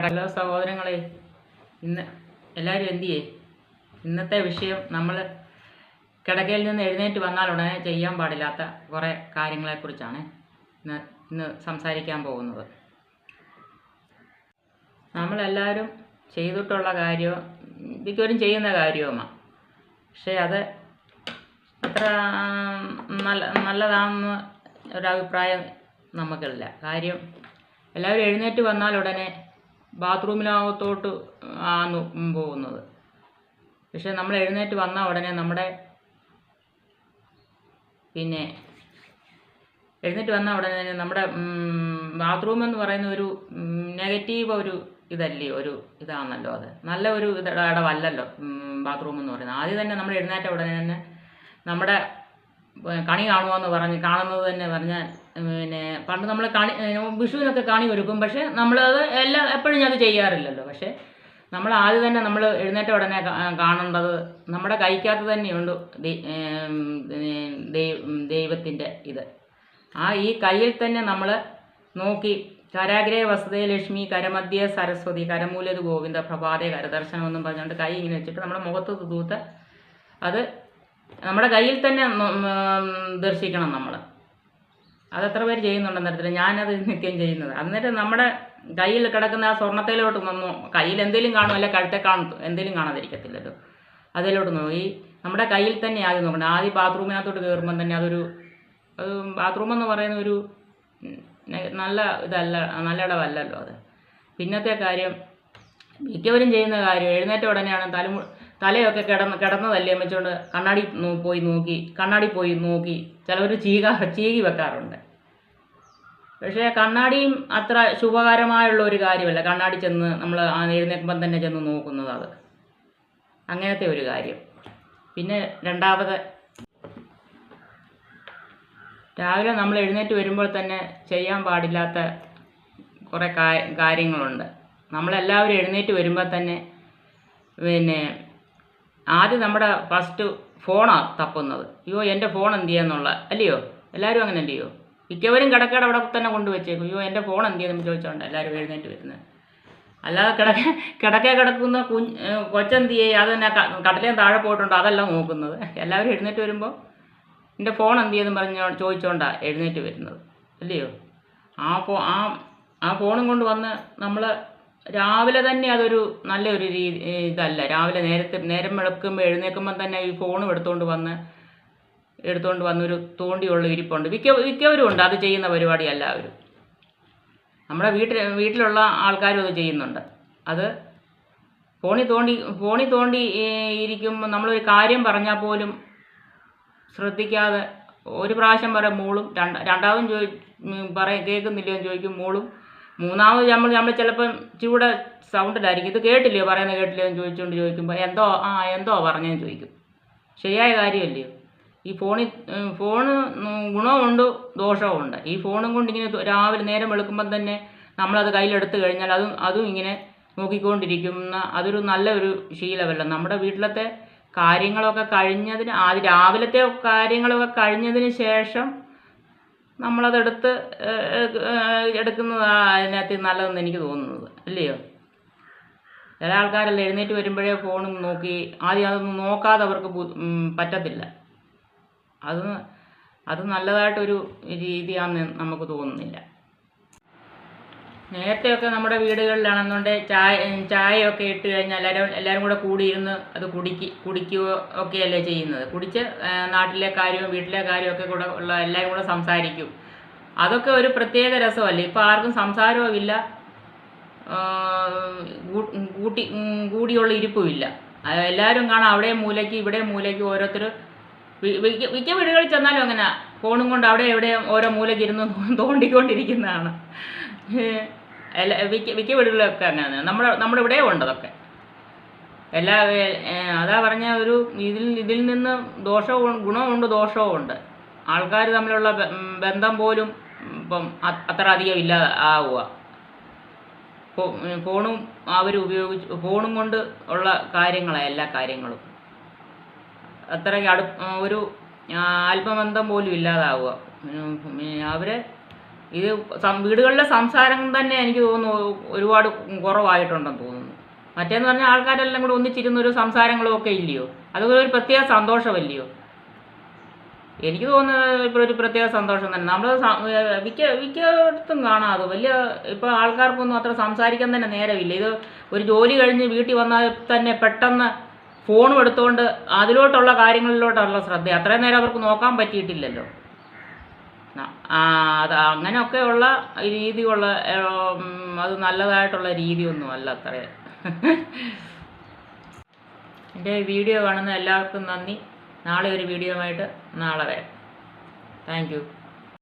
Hello സഹോദരങ്ങളെ ഇന്ന് എല്ലാവരും എന്ത് ചെയ്യേ? ഇന്നത്തെ വിഷയം നമ്മൾ കിടക്കയിൽ നിന്ന് എഴുന്നേറ്റ് വന്നാൽ ഉടനെ ചെയ്യാൻ പാടില്ലാത്ത കുറേ കാര്യങ്ങളെക്കുറിച്ചാണ് ഇന്ന് ഇന്ന് സംസാരിക്കാൻ പോകുന്നത്. നമ്മളെല്ലാവരും ചെയ്തിട്ടുള്ള കാര്യവും മിക്കവരും ചെയ്യുന്ന കാര്യവുമാണ് പക്ഷേ അത് അത്ര നല്ല നല്ലതാണെന്ന് ഒരഭിപ്രായം നമുക്കില്ല. കാര്യം എല്ലാവരും എഴുന്നേറ്റ് വന്നാൽ ഉടനെ ബാത്റൂമിനകത്തോട്ട് ആണ് പോകുന്നത്. പക്ഷെ നമ്മൾ എഴുന്നേറ്റ് വന്ന ഉടനെ നമ്മുടെ പിന്നെ എഴുന്നേറ്റ് വന്ന ഉടനെ തന്നെ നമ്മുടെ ബാത്റൂം എന്ന് പറയുന്ന ഒരു നെഗറ്റീവ് ഒരു ഇതല്ലേ ഒരു ഇതാണല്ലോ അത്. നല്ല ഒരു ഇടവല്ലല്ലോ ബാത്റൂം എന്ന് പറയുന്നത്. ആദ്യം തന്നെ നമ്മൾ എഴുന്നേറ്റ ഉടനെ തന്നെ നമ്മുടെ കണി കാണുമോയെന്ന് പറഞ്ഞ് കാണുന്നത് തന്നെ പറഞ്ഞാൽ പിന്നെ പണ്ട് നമ്മൾ കണി വിഷുവിനൊക്കെ കണി ഒരുക്കും. പക്ഷേ നമ്മളത് എല്ലാ എപ്പോഴും അത് ചെയ്യാറില്ലല്ലോ. പക്ഷേ നമ്മൾ ആദ്യം തന്നെ നമ്മൾ എഴുന്നേറ്റ ഉടനെ കാണേണ്ടത് നമ്മുടെ കൈക്കകത്ത് തന്നെയുണ്ട് ദൈവത്തിന്റെ ഇത്. ആ ഈ കയ്യിൽ തന്നെ നമ്മൾ നോക്കി കരാഗ്രേ വസതേ ലക്ഷ്മി കരമധ്യേ സരസ്വതി കരമൂലത് ഗോവിന്ദ പ്രഭാതേ കരദർശനം എന്നും പറഞ്ഞുകൊണ്ട് കൈ ഇങ്ങനെ വെച്ചിട്ട് നമ്മുടെ മുഖത്ത് തൂത്ത് അത് നമ്മുടെ കയ്യിൽ തന്നെ ദർശിക്കണം നമ്മൾ അതെത്ര പേര് ചെയ്യുന്നുണ്ടെന്ന് അറിയത്തില്ല. ഞാനത് നിത്യം ചെയ്യുന്നത്. എന്നിട്ട് നമ്മുടെ കയ്യിൽ കിടക്കുന്ന ആ സ്വർണത്തേലോട്ട് വന്നു കയ്യിൽ എന്തെങ്കിലും കാണും അല്ലെ കഴുത്തെ കാണും എന്തെങ്കിലും കാണാതിരിക്കത്തില്ലല്ലോ അതിലോട്ട് നോക്കി. നമ്മുടെ കയ്യിൽ തന്നെ ആദ്യം നോക്കണം. ആദ്യം ബാത്റൂമിനകത്തോട്ട് കയറുമ്പം തന്നെ അതൊരു അത് ബാത്റൂം എന്ന് പറയുന്ന ഒരു നല്ല ഇതല്ല നല്ല ഇടമല്ലല്ലോ അത്. പിന്നത്തെ കാര്യം മിക്കവരും ചെയ്യുന്ന കാര്യം എഴുന്നേറ്റ ഉടനെയാണ് തല തലയൊക്കെ കിടന്ന് കിടന്നതല്ലേ വെച്ചുകൊണ്ട് കണ്ണാടി പോയി നോക്കി കണ്ണാടി പോയി നോക്കി. ചിലവർ ചീക ചീകി വെക്കാറുണ്ട്. പക്ഷേ കണ്ണാടിയും അത്ര ശുഭകരമായുള്ള ഒരു കാര്യമല്ല. കണ്ണാടി ചെന്ന് നമ്മൾ എഴുന്നേൽക്കുമ്പം തന്നെ ചെന്ന് നോക്കുന്നത് അത്. അങ്ങനത്തെ ഒരു കാര്യം. പിന്നെ രണ്ടാമത് രാവിലെ നമ്മൾ എഴുന്നേറ്റ് വരുമ്പോൾ തന്നെ ചെയ്യാൻ പാടില്ലാത്ത കുറേ കാര്യങ്ങളുണ്ട്. നമ്മളെല്ലാവരും എഴുന്നേറ്റ് വരുമ്പോൾ തന്നെ പിന്നെ ആദ്യം നമ്മുടെ ഫസ്റ്റ് ഫോണാണ് തപ്പുന്നത്. അയ്യോ എന്റെ ഫോൺ എന്ത് ചെയ്യാന്നുള്ള അല്ലയോ? എല്ലാവരും അങ്ങനെ അല്ലയോ? മിക്കവരും കിടക്കയുടെ അവിടെ തന്നെ കൊണ്ടുവച്ചേക്കും. അയ്യോ എന്റെ ഫോൺ എന്ത് ചെയ്യുന്നു ചോദിച്ചോണ്ട് എല്ലാവരും എഴുന്നേറ്റ് വരുന്നത് അല്ലാതെ കിടക്ക കിടക്കെ കിടക്കുന്ന കുഞ്ഞ് കൊച്ചെന്ത് ചെയ്യും അത് തന്നെ കടലേം താഴെ പോയിട്ടുണ്ട്? അതല്ല നോക്കുന്നത്. എല്ലാവരും എഴുന്നേറ്റ് വരുമ്പോൾ എന്റെ ഫോൺ എന്ത് ചെയ്തെന്ന് പറഞ്ഞോ ചോദിച്ചോണ്ടാണ് എഴുന്നേറ്റ് വരുന്നത്. അല്ലയോ? ആ ഫോ ആ ആ ഫോണും കൊണ്ട് വന്ന് നമ്മൾ രാവിലെ തന്നെ അതൊരു നല്ലൊരു രീതി ഇതല്ല. രാവിലെ നേരത്തെ നേരം വെളുക്കുമ്പോൾ എഴുന്നേൽക്കുമ്പോൾ തന്നെ ഈ ഫോണും എടുത്തുകൊണ്ട് വന്ന് എടുത്തുകൊണ്ട് വന്നൊരു തോണ്ടിയുള്ള ഇരിപ്പുണ്ട്. മിക്ക മിക്കവരും ഉണ്ട്. അത് ചെയ്യുന്ന പരിപാടി എല്ലാവരും. നമ്മുടെ വീട്ടിൽ വീട്ടിലുള്ള ആൾക്കാരും അത് ചെയ്യുന്നുണ്ട്. അത് ഫോണിൽ തോണ്ടി ഫോണിൽ തോണ്ടി ഇരിക്കുമ്പോൾ നമ്മളൊരു കാര്യം പറഞ്ഞാൽ പോലും ശ്രദ്ധിക്കാതെ ഒരു പ്രാവശ്യം വരെ മൂളും രണ്ട് രണ്ടാമതും ചോദി പറയും കേൾക്കുന്നില്ലെന്ന് ചോദിക്കും മൂളും മൂന്നാമത് നമ്മൾ നമ്മൾ ചിലപ്പം ചൂടെ സൗണ്ടിലായിരിക്കും ഇത് കേട്ടില്ലയോ? പറയുന്നത് കേട്ടില്ലയോ എന്ന് ചോദിച്ചുകൊണ്ട് ചോദിക്കുമ്പോൾ എന്തോ ആ എന്തോ പറഞ്ഞതെന്ന് ചോദിക്കും. ശരിയായ കാര്യമല്ലയോ? ഈ ഫോണിൽ ഫോണ് ഗുണമുണ്ട് ദോഷവുമുണ്ട്. ഈ ഫോണും കൊണ്ട് ഇങ്ങനെ രാവിലെ നേരം വെളുക്കുമ്പം തന്നെ നമ്മളത് കയ്യിലെടുത്ത് കഴിഞ്ഞാൽ അതും അതും ഇങ്ങനെ നോക്കിക്കൊണ്ടിരിക്കുന്ന അതൊരു നല്ലൊരു ശീലമല്ല. നമ്മുടെ വീട്ടിലത്തെ കാര്യങ്ങളൊക്കെ കഴിഞ്ഞതിന് ആദ്യം രാവിലത്തെ കാര്യങ്ങളൊക്കെ കഴിഞ്ഞതിന് ശേഷം നമ്മളതെടുത്ത് എടുക്കുന്നതാണ് അതിനകത്ത് നല്ലതെന്ന് എനിക്ക് തോന്നുന്നത്. അല്ലയോ? ചില ആൾക്കാരെല്ലാം എഴുന്നേറ്റ് വരുമ്പോഴേ ഫോണും നോക്കി ആദ്യം അതൊന്നും നോക്കാതെ അവർക്ക് പറ്റത്തില്ല. അത് അത് നല്ലതായിട്ടൊരു രീതിയാണെന്ന് നമുക്ക് തോന്നുന്നില്ല. നേരത്തെയൊക്കെ നമ്മുടെ വീടുകളിലാണെന്നുണ്ടെങ്കിൽ ചായ ചായയൊക്കെ ഇട്ട് കഴിഞ്ഞാൽ എല്ലാവരും എല്ലാവരും കൂടെ കൂടിയിരുന്ന് അത് കുടിക്ക് കുടിക്കുകയോ ഒക്കെയല്ലേ ചെയ്യുന്നത്. കുടിച്ച് നാട്ടിലെ കാര്യവും വീട്ടിലെ കാര്യമൊക്കെ കൂടെ ഉള്ള എല്ലാവരും കൂടെ സംസാരിക്കും. അതൊക്കെ ഒരു പ്രത്യേക രസമല്ലേ? ഇപ്പോൾ ആർക്കും സംസാരവും ഇല്ല. ആ, കൂട്ടി കൂടിയുള്ള ഇരിപ്പുമില്ല. എല്ലാവരും കാണാം അവിടെ മൂലയ്ക്ക് ഇവിടെ മൂലയ്ക്ക് ഓരോരുത്തർ മിക്ക വീടുകളിൽ ചെന്നാലും അങ്ങനെ. ഫോണും കൊണ്ട് അവിടെ എവിടെ ഓരോ മൂലയ്ക്ക് ഇരുന്ന് തോണ്ടിക്കൊണ്ടിരിക്കുന്നതാണ്. മിക്ക മിക്ക വീടുകളിലൊക്കെ അങ്ങനെ നമ്മുടെ നമ്മുടെ ഇവിടെ ഉണ്ട് അതൊക്കെ. എല്ലാ അതാ പറഞ്ഞ ഒരു ഇതിൽ ഇതിൽ നിന്ന് ദോഷവും ഗുണമുണ്ട് ദോഷവും ഉണ്ട്. ആൾക്കാർ തമ്മിലുള്ള ബന്ധം പോലും ഇപ്പം അത്ര അധികം ഇല്ലാതെ ആവുക. ഫോണും അവർ ഉപയോഗിച്ച് ഫോണും കൊണ്ട് ഉള്ള കാര്യങ്ങളാണ് എല്ലാ കാര്യങ്ങളും. അത്രയ്ക്ക് അടു ഒരു ആത്മബന്ധം പോലും ഇല്ലാതാവുക. അവരെ ഇത് വീടുകളിലെ സംസാരം തന്നെ എനിക്ക് തോന്നുന്നു ഒരുപാട് കുറവായിട്ടുണ്ടെന്ന് തോന്നുന്നു. മറ്റേന്ന് പറഞ്ഞാൽ ആൾക്കാരെല്ലാം കൂടെ ഒന്നിച്ചിരുന്ന ഒരു സംസാരങ്ങളും ഒക്കെ ഇല്ലയോ? അതൊക്കെ ഒരു പ്രത്യേക സന്തോഷമല്ലയോ? എനിക്ക് തോന്നുന്നത് ഇപ്പോൾ ഒരു പ്രത്യേക സന്തോഷം തന്നെ. നമ്മൾ മിക്ക മിക്കയിടത്തും കാണാം അത് വലിയ ഇപ്പോൾ ആൾക്കാർക്കൊന്നും അത്ര സംസാരിക്കാൻ തന്നെ നേരമില്ല. ഇത് ഒരു ജോലി കഴിഞ്ഞ് വീട്ടിൽ വന്നാൽ തന്നെ പെട്ടെന്ന് ഫോണും എടുത്തുകൊണ്ട് അതിലോട്ടുള്ള കാര്യങ്ങളിലോട്ടുള്ള ശ്രദ്ധ. അത്രയും നേരം അവർക്ക് നോക്കാൻ പറ്റിയിട്ടില്ലല്ലോ. അത് അങ്ങനെയൊക്കെയുള്ള രീതിയുള്ള അത് നല്ലതായിട്ടുള്ള രീതിയൊന്നും അല്ല അത്രേ. എന്റെ വീഡിയോ കാണുന്ന എല്ലാവർക്കും നന്ദി. നാളെ ഒരു വീഡിയോ ആയിട്ട് നാളെ വരാം. താങ്ക്